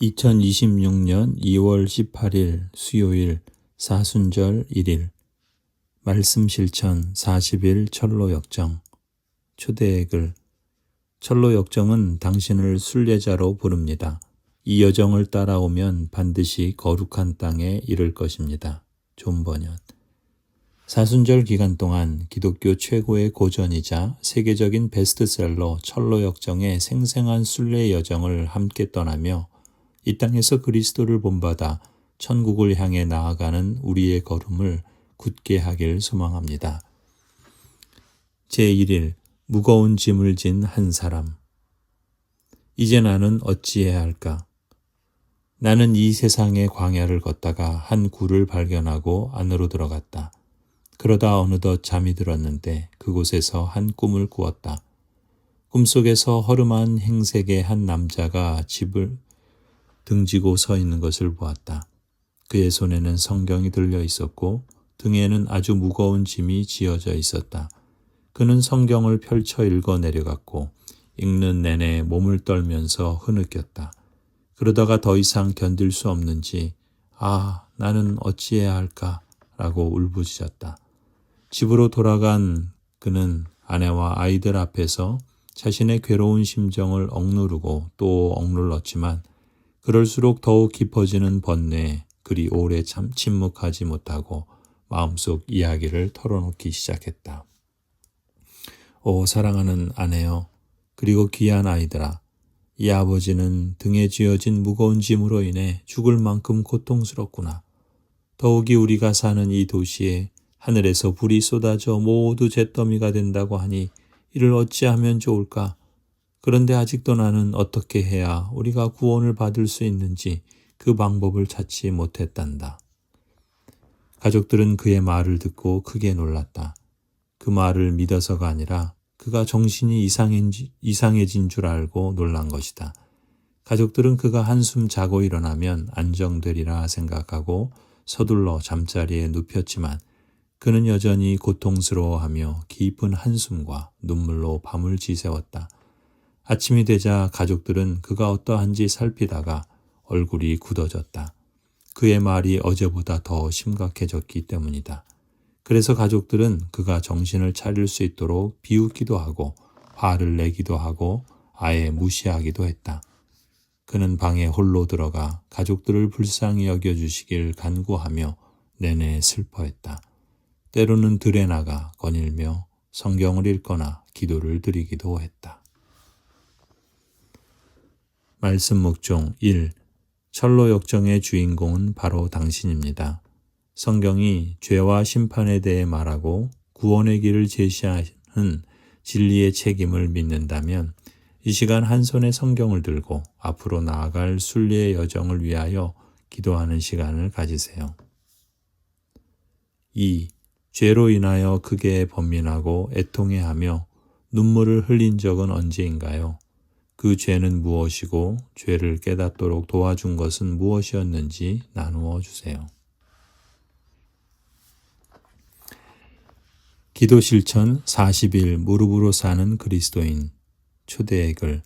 2026년 2월 18일 수요일 사순절 1일 말씀 실천 40일 철로 역정 초대의 글 철로 역정은 당신을 순례자로 부릅니다. 이 여정을 따라오면 반드시 거룩한 땅에 이를 것입니다. 존 번연 사순절 기간 동안 기독교 최고의 고전이자 세계적인 베스트셀러 철로 역정의 생생한 순례 여정을 함께 떠나며 이 땅에서 그리스도를 본받아 천국을 향해 나아가는 우리의 걸음을 굳게 하길 소망합니다. 제1일 무거운 짐을 진 한 사람 이제 나는 어찌해야 할까? 나는 이 세상의 광야를 걷다가 한 굴을 발견하고 안으로 들어갔다. 그러다 어느덧 잠이 들었는데 그곳에서 한 꿈을 꾸었다. 꿈속에서 허름한 행색의 한 남자가 집을 등지고 서 있는 것을 보았다. 그의 손에는 성경이 들려 있었고 등에는 아주 무거운 짐이 지어져 있었다. 그는 성경을 펼쳐 읽어 내려갔고 읽는 내내 몸을 떨면서 흐느꼈다. 그러다가 더 이상 견딜 수 없는지 아, 나는 어찌해야 할까? 라고 울부짖었다. 집으로 돌아간 그는 아내와 아이들 앞에서 자신의 괴로운 심정을 억누르고 또 억눌렀지만 그럴수록 더욱 깊어지는 번뇌에 그리 오래 참 침묵하지 못하고 마음속 이야기를 털어놓기 시작했다. 오 사랑하는 아내여 그리고 귀한 아이들아 이 아버지는 등에 쥐어진 무거운 짐으로 인해 죽을 만큼 고통스럽구나. 더욱이 우리가 사는 이 도시에 하늘에서 불이 쏟아져 모두 잿더미가 된다고 하니 이를 어찌하면 좋을까? 그런데 아직도 나는 어떻게 해야 우리가 구원을 받을 수 있는지 그 방법을 찾지 못했단다. 가족들은 그의 말을 듣고 크게 놀랐다. 그 말을 믿어서가 아니라 그가 정신이 이상해진 줄 알고 놀란 것이다. 가족들은 그가 한숨 자고 일어나면 안정되리라 생각하고 서둘러 잠자리에 눕혔지만 그는 여전히 고통스러워하며 깊은 한숨과 눈물로 밤을 지새웠다. 아침이 되자 가족들은 그가 어떠한지 살피다가 얼굴이 굳어졌다. 그의 말이 어제보다 더 심각해졌기 때문이다. 그래서 가족들은 그가 정신을 차릴 수 있도록 비웃기도 하고 화를 내기도 하고 아예 무시하기도 했다. 그는 방에 홀로 들어가 가족들을 불쌍히 여겨주시길 간구하며 내내 슬퍼했다. 때로는 들에 나가 거닐며 성경을 읽거나 기도를 드리기도 했다. 말씀 묵종 1. 철로 역정의 주인공은 바로 당신입니다. 성경이 죄와 심판에 대해 말하고 구원의 길을 제시하는 진리의 책임을 믿는다면 이 시간 한 손에 성경을 들고 앞으로 나아갈 순리의 여정을 위하여 기도하는 시간을 가지세요. 2. 죄로 인하여 크게 번민하고 애통해하며 눈물을 흘린 적은 언제인가요? 그 죄는 무엇이고 죄를 깨닫도록 도와준 것은 무엇이었는지 나누어 주세요. 기도 실천 40일 무릎으로 사는 그리스도인 초대의 글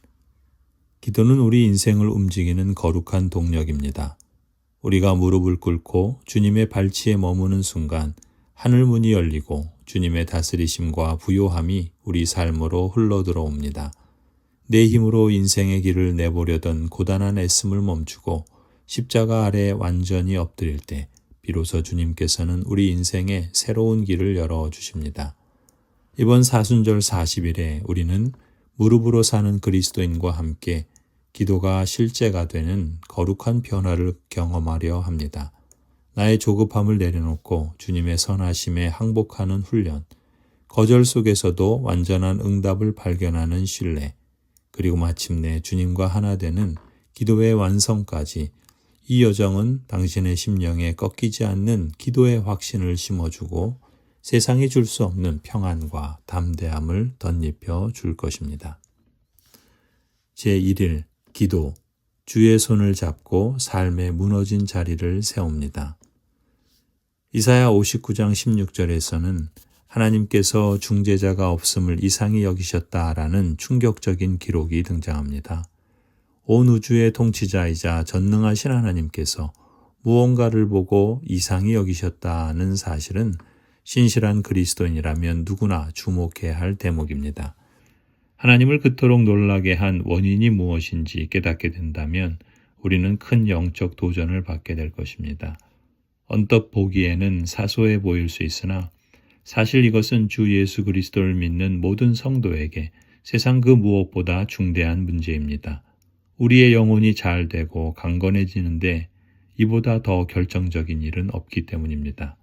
기도는 우리 인생을 움직이는 거룩한 동력입니다. 우리가 무릎을 꿇고 주님의 발치에 머무는 순간 하늘 문이 열리고 주님의 다스리심과 부요함이 우리 삶으로 흘러 들어옵니다. 내 힘으로 인생의 길을 내보려던 고단한 애씀을 멈추고 십자가 아래 완전히 엎드릴 때 비로소 주님께서는 우리 인생에 새로운 길을 열어 주십니다. 이번 사순절 40일에 우리는 무릎으로 사는 그리스도인과 함께 기도가 실제가 되는 거룩한 변화를 경험하려 합니다. 나의 조급함을 내려놓고 주님의 선하심에 항복하는 훈련, 거절 속에서도 완전한 응답을 발견하는 신뢰, 그리고 마침내 주님과 하나 되는 기도의 완성까지 이 여정은 당신의 심령에 꺾이지 않는 기도의 확신을 심어주고 세상이 줄 수 없는 평안과 담대함을 덧입혀 줄 것입니다. 제1일 기도 주의 손을 잡고 삶의 무너진 자리를 세웁니다. 이사야 59장 16절에서는 하나님께서 중재자가 없음을 이상히 여기셨다라는 충격적인 기록이 등장합니다. 온 우주의 통치자이자 전능하신 하나님께서 무언가를 보고 이상히 여기셨다는 사실은 신실한 그리스도인이라면 누구나 주목해야 할 대목입니다. 하나님을 그토록 놀라게 한 원인이 무엇인지 깨닫게 된다면 우리는 큰 영적 도전을 받게 될 것입니다. 언뜻 보기에는 사소해 보일 수 있으나 사실 이것은 주 예수 그리스도를 믿는 모든 성도에게 세상 그 무엇보다 중대한 문제입니다. 우리의 영혼이 잘 되고 강건해지는데 이보다 더 결정적인 일은 없기 때문입니다.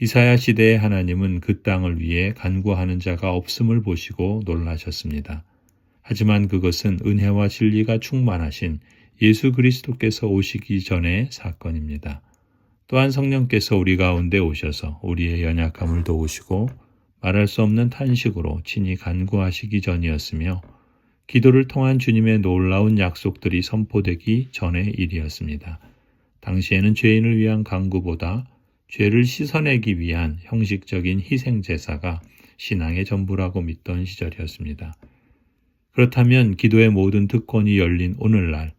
이사야 시대의 하나님은 그 땅을 위해 간구하는 자가 없음을 보시고 놀라셨습니다. 하지만 그것은 은혜와 진리가 충만하신 예수 그리스도께서 오시기 전의 사건입니다. 또한 성령께서 우리 가운데 오셔서 우리의 연약함을 도우시고 말할 수 없는 탄식으로 친히 간구하시기 전이었으며 기도를 통한 주님의 놀라운 약속들이 선포되기 전의 일이었습니다. 당시에는 죄인을 위한 강구보다 죄를 씻어내기 위한 형식적인 희생 제사가 신앙의 전부라고 믿던 시절이었습니다. 그렇다면 기도의 모든 특권이 열린 오늘날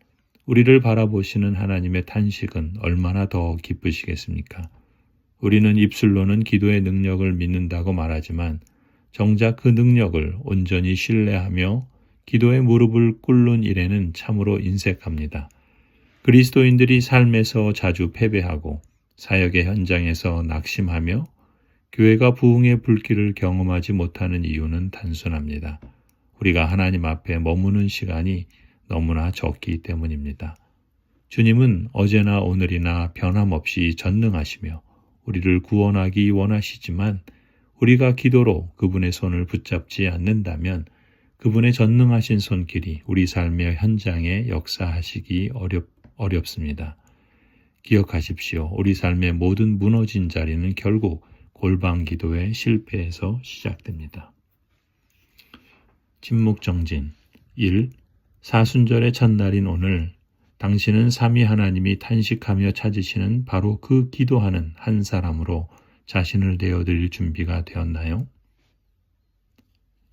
우리를 바라보시는 하나님의 탄식은 얼마나 더 기쁘시겠습니까? 우리는 입술로는 기도의 능력을 믿는다고 말하지만 정작 그 능력을 온전히 신뢰하며 기도의 무릎을 꿇는 일에는 참으로 인색합니다. 그리스도인들이 삶에서 자주 패배하고 사역의 현장에서 낙심하며 교회가 부흥의 불길을 경험하지 못하는 이유는 단순합니다. 우리가 하나님 앞에 머무는 시간이 너무나 적기 때문입니다. 주님은 어제나 오늘이나 변함없이 전능하시며 우리를 구원하기 원하시지만 우리가 기도로 그분의 손을 붙잡지 않는다면 그분의 전능하신 손길이 우리 삶의 현장에 역사하시기 어렵, 어렵습니다. 기억하십시오. 우리 삶의 모든 무너진 자리는 결국 골방 기도의 실패에서 시작됩니다. 침묵 정진 1. 사순절의 첫날인 오늘 당신은 삼위 하나님이 탄식하며 찾으시는 바로 그 기도하는 한 사람으로 자신을 내어드릴 준비가 되었나요?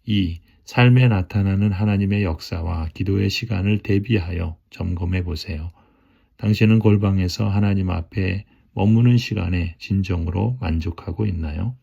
2. 삶에 나타나는 하나님의 역사와 기도의 시간을 대비하여 점검해 보세요. 당신은 골방에서 하나님 앞에 머무는 시간에 진정으로 만족하고 있나요?